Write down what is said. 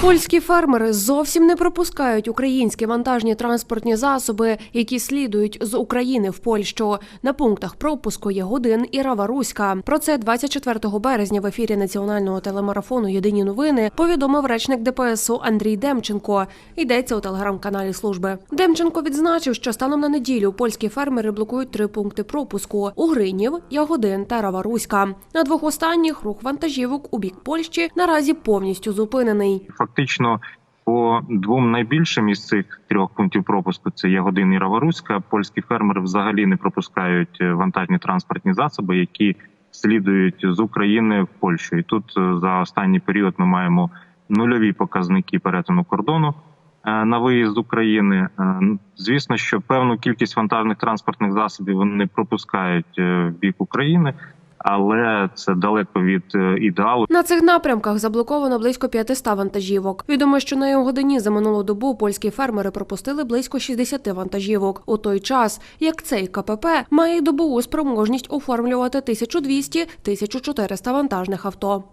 Польські фермери зовсім не пропускають українські вантажні транспортні засоби, які слідують з України в Польщу. На пунктах пропуску є Годин і Рава-Руська. Про це 24 березня в ефірі національного телемарафону Єдині новини повідомив речник DPSу Андрій Демченко. Йдеться у телеграм-каналі служби. Демченко відзначив, що станом на неділю польські фермери блокують три пункти пропуску у Гринів, Ягодин та Рава-Руська. На двох останніх рух вантажівок у бік Польщі наразі повністю зупинений. Фактично по двом найбільшим із цих трьох пунктів пропуску це Ягодин і Раворуська. Польські фермери взагалі не пропускають е, вантажні транспортні засоби, які слідують з України в Польщу. І тут е, за останній період ми маємо нульові показники перетину кордону е, на виїзд з України. Звісно, що певну кількість вантажних транспортних засобів вони пропускають в бік України, але це далеко від е, ідеалу. На цих напрямках заблоковано близько 500 вантажівок. Відомо, що на його годині за минулу добу польські фермери пропустили близько 60 вантажівок. У той час, як цей КПП має добову спроможність оформлювати 1200-1400 вантажних авто.